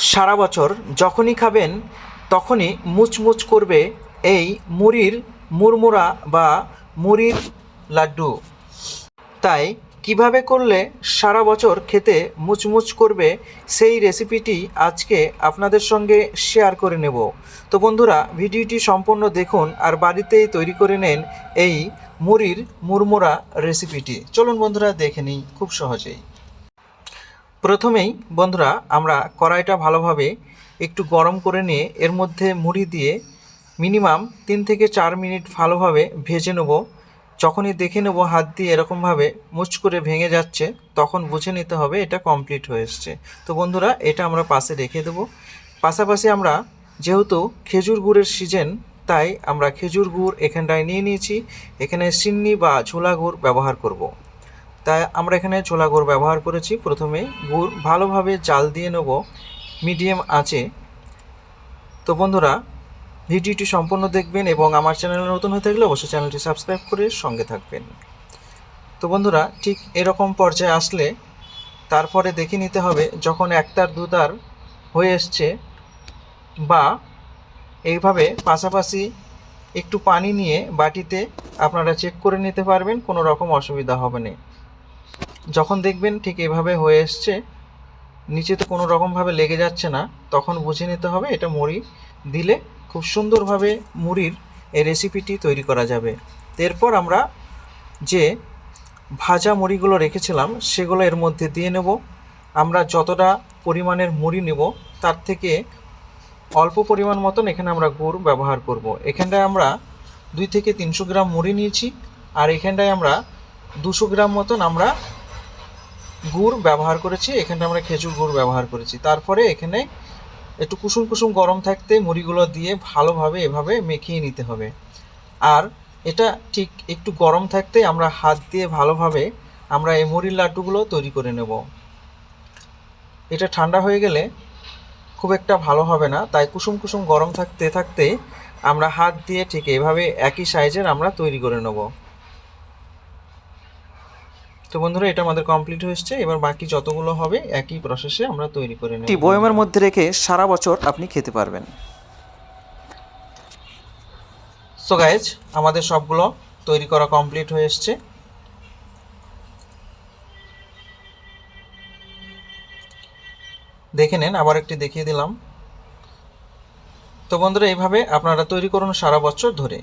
সারা বছর যখনই খাবেন, তখনই মুচমুচ করবে এই মুড়ির মুড়মুড়া বা মুড়ির লাড্ডু। তাই কীভাবে করলে সারা বছর খেতে মুচমুচ করবে সেই রেসিপিটি আজকে আপনাদের সঙ্গে শেয়ার করে নেব। তো বন্ধুরা, ভিডিওটি সম্পূর্ণ দেখুন আর বাড়িতেই তৈরি করে নেন এই মুড়ির মুড়মুড়া রেসিপিটি। চলুন বন্ধুরা, দেখে নিই খুব সহজেই। প্রথমেই, বন্ধুরা, আমরা কড়াইটা ভালোভাবে একটু গরম করে নিয়ে এর মধ্যে মুড়ি দিয়ে মিনিমাম তিন থেকে চার মিনিট ভালোভাবে ভেজে নেব। যখনই দেখে নেব হাত দিয়ে এরকমভাবে মুচ করে ভেঙে যাচ্ছে, তখন বুঝে নিতে হবে এটা কমপ্লিট হয়ে এসছে। তো বন্ধুরা, এটা আমরা পাশে রেখে দেবো। পাশাপাশি আমরা, যেহেতু খেজুর গুড়ের সিজন, তাই আমরা খেজুর গুড় এখানটায় নিয়ে নিয়েছি। এখানে সিন্নি বা ছোলা গুড় ব্যবহার করব। তাই আমরা এখানে ছোলা গুড় ব্যবহার করেছি। প্রথমে গুড় ভালোভাবে জাল দিয়ে নেব। মিডিয়াম আঁচে। তো বন্ধুরা, ভিডিওটি সম্পূর্ণ দেখবেন এবং আমার চ্যানেলে নতুন হয়ে থাকলে অবশ্যই চ্যানেলটি সাবস্ক্রাইব করে সঙ্গে থাকবেন। তো বন্ধুরা, ঠিক এরকম পর্যায়ে আসলে তারপরে দেখে নিতে হবে যখন একতার, দুতার হয়ে এসছে বা এইভাবে পাশাপাশি একটু পানি নিয়ে বাটিতে আপনারা চেক করে নিতে পারবেন, কোনো রকম অসুবিধা হবে না। যখন দেখবেন ঠিক এভাবে হয়ে এসছে, নিচে তো কোনো রকমভাবে লেগে যাচ্ছে না, তখন বুঝে নিতে হবে এটা মুড়ি দিলে খুব সুন্দরভাবে মুড়ির এই রেসিপিটি তৈরি করা যাবে এরপর আমরা যে ভাজা মুড়িগুলো রেখেছিলাম, সেগুলো এর মধ্যে দিয়ে নেব আমরা যতটা পরিমাণের মুড়ি নেব, তার থেকে অল্প পরিমাণ মতন এখানে আমরা গুড় ব্যবহার করব। এখানটায় আমরা দুই থেকে তিনশো গ্রাম মুড়ি নিয়েছি, আর এখানটায় আমরা দুশো গ্রাম মতন আমরা গুড় ব্যবহার করেছি এখানটা আমরা খেজুর গুড় ব্যবহার করেছি। তারপরে এখানে একটু কুসুম কুসুম গরম থাকতে মুড়িগুলো দিয়ে ভালোভাবে এভাবে মেখিয়ে নিতে হবে। আর এটা ঠিক একটু গরম থাকতে আমরা হাত দিয়ে ভালোভাবে আমরা এই মুড়ির লাড্ডুগুলো তৈরি করে নেব। এটা ঠান্ডা হয়ে গেলে খুব একটা ভালো হবে না, তাই কুসুম কুসুম গরম থাকতে থাকতে আমরা হাত দিয়ে ঠিক এভাবে একই সাইজের আমরা তৈরি করে নেব। তো বন্ধুরা এটা আমাদের কমপ্লিট হয়েছে এবার বাকি যতগুলো হবে একই প্রসেসে আমরা তৈরি করে নেব। বয়মের মধ্যে রেখে সারা বছর আপনি খেতে পারবেন। সো গাইজ আমাদের সবগুলো তৈরি করা কমপ্লিট হয়ে এসছে। দেখে নেন আবার একটি দেখিয়ে দিলাম। তো বন্ধুরা এইভাবে আপনারা তৈরি করুন সারা বছর ধরে।